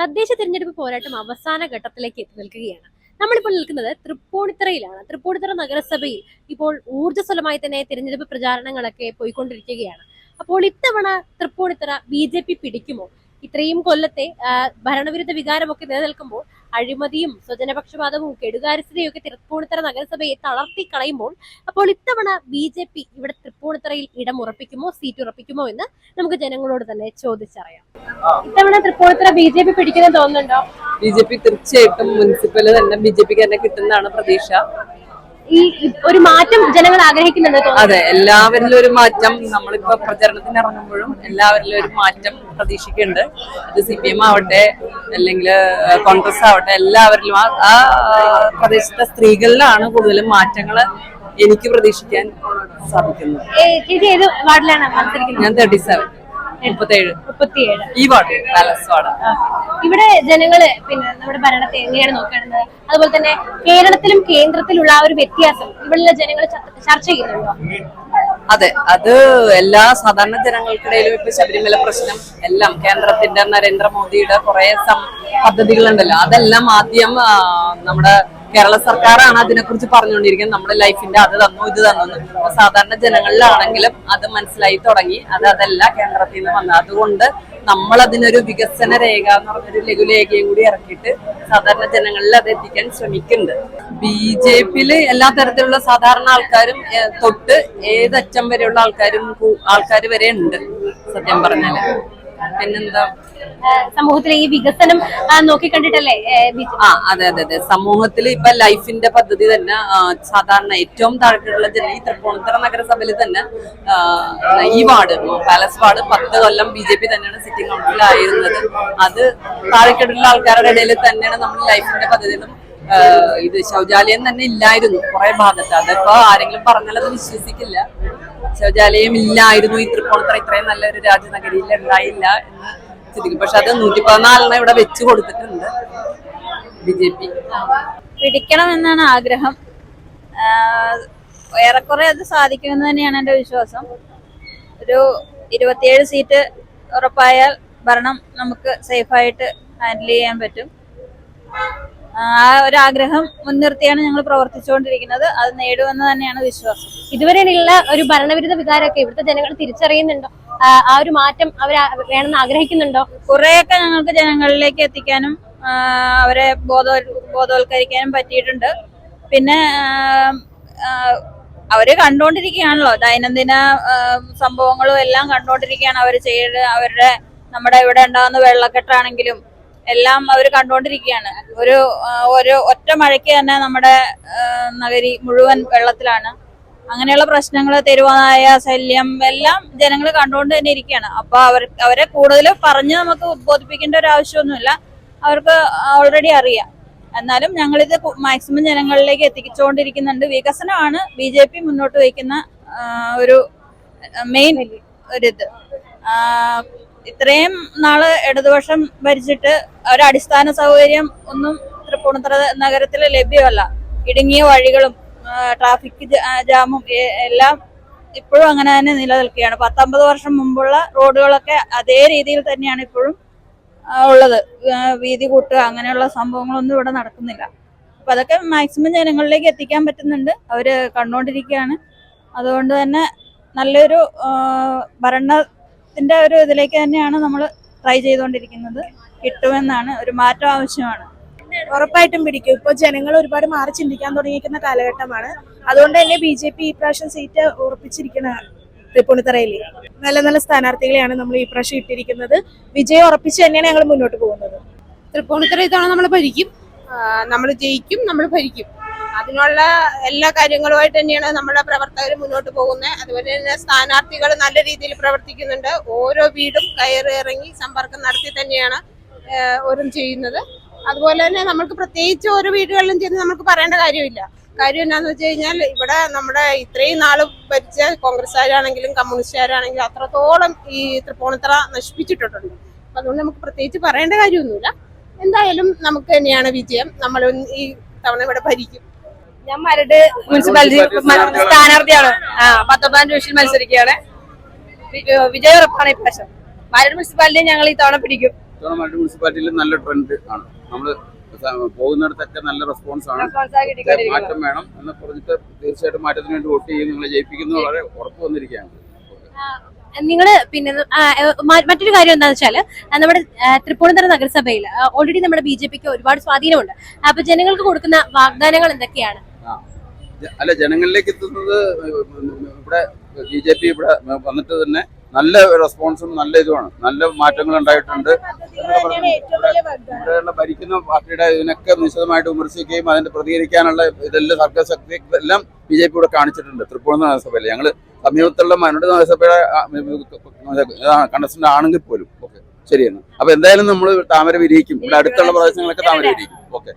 തദ്ദേശ തിരഞ്ഞെടുപ്പ് പോരാട്ടം അവസാന ഘട്ടത്തിലേക്ക് എത്തി നിൽക്കുകയാണ്. നമ്മളിപ്പോൾ നിൽക്കുന്നത് തൃപ്പൂണിത്തറയിലാണ്. തൃപ്പൂണിത്തറ നഗരസഭയിൽ ഇപ്പോൾ ഊർജസ്വലമായി തന്നെ തിരഞ്ഞെടുപ്പ് പ്രചാരണങ്ങളൊക്കെ പോയിക്കൊണ്ടിരിക്കുകയാണ്. അപ്പോൾ ഇത്തവണ തൃപ്പൂണിത്തറ ബി പിടിക്കുമോ? ഇത്രയും കൊല്ലത്തെ ഭരണവിരുദ്ധ വികാരമൊക്കെ നിലനിൽക്കുമ്പോൾ അഴിമതിയും സ്വജനപക്ഷപാതവും കെടുകാരസ്ഥതയൊക്കെ തൃപ്പൂണിത്തറ നഗരസഭയെ തളർത്തി കളയുമ്പോൾ അപ്പോൾ ഇത്തവണ ബി ജെ പി ഇവിടെ തൃപ്പൂണിത്തറയിൽ ഇടം ഉറപ്പിക്കുമോ സീറ്റ് ഉറപ്പിക്കുമോ എന്ന് നമുക്ക് ജനങ്ങളോട് തന്നെ ചോദിച്ചറിയാം. ഇത്തവണ തൃപ്പൂണിത്തറ ബി ജെ പി പിടിക്കുന്നത് തോന്നുന്നുണ്ടോ? ബി ജെ പി തീർച്ചയായിട്ടും മുനിസിപ്പൽ തന്നെ ബി ജെ പിക്ക് തന്നെ കിട്ടുന്നതാണ് പ്രതീക്ഷ. ഈ ഒരു മാറ്റം ജനങ്ങൾ ആഗ്രഹിക്കുന്നുണ്ട് അതെ എല്ലാവരിലും ഒരു മാറ്റം. നമ്മളിപ്പോ പ്രചരണത്തിന് ഇറങ്ങുമ്പോഴും എല്ലാവരിലും ഒരു മാറ്റം പ്രതീക്ഷിക്കുന്നുണ്ട്. അത് സി പി എം ആവട്ടെ അല്ലെങ്കിൽ കോൺഗ്രസ് ആവട്ടെ എല്ലാവരിലും ആ ആ പ്രദേശത്തെ സ്ത്രീകളിലാണ് കൂടുതലും മാറ്റങ്ങൾ എനിക്ക് പ്രതീക്ഷിക്കാൻ സാധിക്കുന്നത്. ഞാൻ തേർട്ടി സെവൻ മുപ്പത്തേഴ്. മുപ്പത്തിയേഴ്. ഈ വാർഡ് പാലസ് വാർഡ് ഇവിടെ ജനങ്ങൾ പിന്നെ നമ്മുടെ ഭരണത്തെ എങ്ങനെയാണ് നോക്കേണ്ടത്? അതുപോലെ തന്നെ കേരളത്തിലും കേന്ദ്രത്തിലുള്ള ആ ഒരു വ്യത്യാസം ഇവിടെയുള്ള ജനങ്ങൾ ചർച്ച ചെയ്യുന്നുണ്ടോ? അതെ അത് എല്ലാ സാധാരണ ജനങ്ങൾക്കിടയിലും ഇപ്പൊ ശബരിമല പ്രശ്നം എല്ലാം കേന്ദ്രത്തിന്റെ നരേന്ദ്രമോദിയുടെ കുറെ പദ്ധതികളുണ്ടല്ലോ. അതെല്ലാം ആദ്യം നമ്മുടെ കേരള സർക്കാരാണ് അതിനെക്കുറിച്ച് പറഞ്ഞുകൊണ്ടിരിക്കുന്നത്. നമ്മുടെ ലൈഫിന്റെ അത് തന്നു ഇത് തന്നു സാധാരണ ജനങ്ങളിലാണെങ്കിലും അത് മനസ്സിലായി തുടങ്ങി. അത് അതല്ല കേന്ദ്രത്തിൽ നിന്ന് വന്നത്. അതുകൊണ്ട് നമ്മൾ അതിനൊരു വികസന രേഖ എന്ന് പറഞ്ഞൊരു ലഘുലേഖയും കൂടി ഇറക്കിയിട്ട് സാധാരണ ജനങ്ങളിൽ അത് എത്തിക്കാൻ ശ്രമിക്കുന്നുണ്ട്. ബി ജെ പിയിൽ എല്ലാ തരത്തിലുള്ള സാധാരണ ആൾക്കാരും തൊട്ട് ഏതറ്റം വരെയുള്ള ആൾക്കാരും ആൾക്കാർ വരെ ഉണ്ട് സത്യം പറഞ്ഞാൽ. പിന്നെന്താ? സമൂഹത്തിലെ ഈ വികസനം നോക്കിക്കണ്ടിട്ടല്ലേ? ആ അതെ അതെ അതെ. സമൂഹത്തിൽ ഇപ്പൊ ലൈഫിന്റെ പദ്ധതി തന്നെ സാധാരണ ഏറ്റവും താഴെയുള്ള ജന ഈ തൃപ്പൂണിത്തറ നഗരസഭയിൽ തന്നെ ഈ വാർഡ് പാലസ് വാർഡ് പത്ത് കൊല്ലം ബി ജെ പി തന്നെയാണ് സിറ്റിംഗ് കൗൺസിലായിരുന്നത് അത് താഴെക്കെട്ടുള്ള ആൾക്കാരുടെ ഇടയിൽ തന്നെയാണ് നമ്മൾ ലൈഫിന്റെ പദ്ധതിയിലും ഇത് ശൗചാലയം തന്നെ ഇല്ലായിരുന്നു കുറെ ഭാഗത്ത്. അതിപ്പോ ആരെങ്കിലും പറഞ്ഞാൽ അത് വിശ്വസിക്കില്ല. ശൗചാലയം ഇല്ലായിരുന്നു. ഈ തൃപ്പൂണിത്തറ ഇത്രയും നല്ലൊരു രാജനഗരിയിൽ ഉണ്ടായില്ല എന്ന് ചിന്തിക്കും പക്ഷെ അത് നൂറ്റി പതിനാലിനെ ഇവിടെ വെച്ച് കൊടുത്തിട്ടുണ്ട് ബി ജെ പി. പിടിക്കണമെന്നാണ് ആഗ്രഹം. ആഹ് ഏറെക്കുറെ അത് സാധിക്കുമെന്ന് തന്നെയാണ് എന്റെ വിശ്വാസം. ഒരു ഇരുപത്തിയേഴ് സീറ്റ് ഉറപ്പായാൽ ഭരണം നമുക്ക് സേഫായിട്ട് ഹാൻഡിൽ ചെയ്യാൻ പറ്റും. ആ ഒരു ആഗ്രഹം മുൻനിർത്തിയാണ് ഞങ്ങൾ പ്രവർത്തിച്ചുകൊണ്ടിരിക്കുന്നത്. അത് നേടുമെന്ന് തന്നെയാണ് വിശ്വാസം. ഇതുവരെ ഉള്ള ഒരു ഭരണവിരുദ്ധ വികാരമൊക്കെ ഇവിടുത്തെ ജനങ്ങൾ തിരിച്ചറിയുന്നുണ്ടോ? ആ, ഒരു മാറ്റം അവർ വേണമെന്ന് ആഗ്രഹിക്കുന്നുണ്ടോ? കുറെയൊക്കെ ഞങ്ങൾക്ക് ജനങ്ങളിലേക്ക് എത്തിക്കാനും അവരെ ബോധവൽ ബോധവൽക്കരിക്കാനും പറ്റിയിട്ടുണ്ട്. പിന്നെ അവർ കണ്ടുകൊണ്ടിരിക്കുകയാണല്ലോ. ദൈനംദിന സംഭവങ്ങളും എല്ലാം കണ്ടുകൊണ്ടിരിക്കുകയാണ്. അവർ ചെയ്ത് അവരുടെ നമ്മുടെ ഇവിടെ ഉണ്ടാകുന്ന വെള്ളക്കെട്ടാണെങ്കിലും എല്ലാം അവർ കണ്ടുകൊണ്ടിരിക്കുകയാണ് ഒരു ഒരു ഒറ്റ മഴയ്ക്ക് തന്നെ നമ്മുടെ നഗരി മുഴുവൻ വെള്ളത്തിലാണ്. അങ്ങനെയുള്ള പ്രശ്നങ്ങൾ തെരുവായ ശല്യം എല്ലാം ജനങ്ങൾ കണ്ടുകൊണ്ട് തന്നെ ഇരിക്കുകയാണ് അപ്പൊ അവർ അവരെ കൂടുതൽ പറഞ്ഞ് നമുക്ക് ഉദ്ബോധിപ്പിക്കേണ്ട ഒരു ആവശ്യമൊന്നുമില്ല. അവർക്ക് ഓൾറെഡി അറിയാം. എന്നാലും ഞങ്ങളിത് മാക്സിമം ജനങ്ങളിലേക്ക് എത്തിച്ചുകൊണ്ടിരിക്കുന്നുണ്ട് വികസനമാണ് ബി ജെ പി മുന്നോട്ട് വയ്ക്കുന്ന ഒരു മെയിൻ ഒരിത് ഇത്രയും നാൾ ഇടതുപക്ഷം ഭരിച്ചിട്ട് ഒരു അടിസ്ഥാന സൗകര്യം ഒന്നും തൃപ്പൂണിത്തറ നഗരത്തിൽ ലഭ്യമല്ല. ഇടുങ്ങിയ വഴികളും ട്രാഫിക് ജാമും എല്ലാം ഇപ്പോഴും അങ്ങനെ തന്നെ നിലനിൽക്കുകയാണ്. പത്തൊമ്പത് വർഷം മുമ്പുള്ള റോഡുകളൊക്കെ അതേ രീതിയിൽ തന്നെയാണ് ഇപ്പോഴും ഉള്ളത്. വീതി കൂട്ടുക അങ്ങനെയുള്ള സംഭവങ്ങളൊന്നും ഇവിടെ നടക്കുന്നില്ല. അപ്പൊ അതൊക്കെ മാക്സിമം ജനങ്ങളിലേക്ക് എത്തിക്കാൻ പറ്റുന്നുണ്ട്. അവർ കണ്ടുകൊണ്ടിരിക്കുകയാണ് അതുകൊണ്ട് തന്നെ നല്ലൊരു ആ, ഭരണത്തിന്റെ ഒരു ഇതിലേക്ക് തന്നെയാണ് നമ്മൾ ട്രൈ ചെയ്തുകൊണ്ടിരിക്കുന്നത് കിട്ടുമെന്നാണ് ഒരു മാറ്റം ആവശ്യമാണ്. ഉറപ്പായിട്ടും പിടിക്കും. ഇപ്പോൾ ജനങ്ങൾ ഒരുപാട് മാറി ചിന്തിക്കാൻ തുടങ്ങിയിരിക്കുന്ന കാലഘട്ടമാണ്. അതുകൊണ്ട് തന്നെ ബി ജെ പി ഈ പ്രാവശ്യം സീറ്റ് ഉറപ്പിച്ചിരിക്കുന്ന തൃപ്പൂണിത്തറയിൽ നല്ല നല്ല സ്ഥാനാർത്ഥികളെയാണ് നമ്മൾ ഈ പ്രാവശ്യം ഇട്ടിരിക്കുന്നത്. വിജയം ഉറപ്പിച്ച് തന്നെയാണ് ഞങ്ങൾ മുന്നോട്ട് പോകുന്നത്. തൃപ്പൂണിത്തറ ഇത്തവണ നമ്മൾ ഭരിക്കും. നമ്മൾ ജയിക്കും നമ്മൾ ഭരിക്കും. അതിനുള്ള എല്ലാ കാര്യങ്ങളുമായിട്ട് തന്നെയാണ് നമ്മുടെ പ്രവർത്തകർ മുന്നോട്ട് പോകുന്നത്. അതുപോലെ തന്നെ സ്ഥാനാർത്ഥികൾ നല്ല രീതിയിൽ പ്രവർത്തിക്കുന്നുണ്ട്. ഓരോ വീടും കയറി ഇറങ്ങി സമ്പർക്കം നടത്തി തന്നെയാണ് ഓരോ ചെയ്യുന്നത്. അതുപോലെ തന്നെ നമുക്ക് പ്രത്യേകിച്ച് ഓരോ വീടുകളിലും ചെന്ന് നമുക്ക് പറയേണ്ട കാര്യമില്ല. കാര്യം എന്താന്ന് വെച്ച് കഴിഞ്ഞാൽ ഇവിടെ നമ്മുടെ ഇത്രയും നാൾ ഭരിച്ച കോൺഗ്രസ്സുകാരാണെങ്കിലും കമ്മ്യൂണിസ്റ്റുകാരാണെങ്കിലും അത്രത്തോളം ഈ തൃപ്പൂണിത്തറ നശിപ്പിച്ചിട്ടുണ്ട് അപ്പൊ അതുകൊണ്ട് നമുക്ക് പ്രത്യേകിച്ച് പറയേണ്ട കാര്യമൊന്നുമില്ല. എന്തായാലും നമുക്ക് തന്നെയാണ് വിജയം. നമ്മൾ ഈ തവണ ഇവിടെ ഭരിക്കും. ഞാൻ മരട് മുനിസിപ്പാലിറ്റി സ്ഥാനാർത്ഥിയാണ്. ആ പത്തൊമ്പതാം ഡിവിഷൻ മത്സരിക്കുകയാണ്. വിജയ ഉറപ്പാണ് ഇപ്രാവശ്യം. മരട് മുനിസിപ്പാലിറ്റി ഞങ്ങൾ ഈ തവണ പിടിക്കും. ഇത്തവണ മരട് മുനിസിപ്പാലിറ്റിയിൽ നല്ല ട്രെൻഡ് ആണ്. നമ്മൾ പോകുന്നിടത്തൊക്കെ നല്ല റെസ്പോൺസ് ആണ്. മാറ്റം വേണം എന്ന് പറഞ്ഞിട്ട് തീർച്ചയായിട്ടും മാറ്റത്തിന് വേണ്ടി വോട്ട് ചെയ്യും നിങ്ങളെ ജയിപ്പിക്കുന്നത് വളരെ ഉറപ്പ് വന്നിരിക്കുകയാണ്. നിങ്ങൾ പിന്നെ മറ്റൊരു കാര്യം എന്താണെന്ന് വെച്ചാൽ നമ്മുടെ തൃപ്പൂണിത്തറ നഗരസഭയിൽ ഓൾറെഡി നമ്മുടെ ബി ജെ പിക്ക് ഒരുപാട് സ്വാധീനമുണ്ട്. അപ്പൊ ജനങ്ങൾക്ക് കൊടുക്കുന്ന വാഗ്ദാനങ്ങൾ എന്തൊക്കെയാണ്? അല്ല ജനങ്ങളിലേക്ക് എത്തുന്നത് ഇവിടെ ബി ജെ പി ഇവിടെ വന്നിട്ട് തന്നെ നല്ല റെസ്പോൺസും നല്ല ഇതുമാണ്. നല്ല മാറ്റങ്ങൾ ഉണ്ടായിട്ടുണ്ട്. ഇവിടെയുള്ള ഭരിക്കുന്ന പാർട്ടിയുടെ ഇതിനൊക്കെ നിശ്ചിതമായിട്ട് വിമർശിക്കുകയും അതിന്റെ പ്രതികരിക്കാനുള്ള ഇതെല്ലാം സർക്കാർ ശക്തി എല്ലാം ബി ജെ പി ഇവിടെ കാണിച്ചിട്ടുണ്ട്. തൃപ്പൂണിത്തുറ നഗരസഭയിൽ. ഞങ്ങൾ സമീപത്തുള്ള മനോട് നഗരസഭയുടെ കണ്ടസ്റ്റന്റ് ആണെങ്കിൽ പോലും. ഓക്കെ. ശരിയെന്ന്. അപ്പൊ എന്തായാലും നമ്മൾ താമര വിരിയിക്കും. ഇവിടെ അടുത്തുള്ള പ്രദേശങ്ങളൊക്കെ താമര വിരിയിക്കും. ഓക്കെ.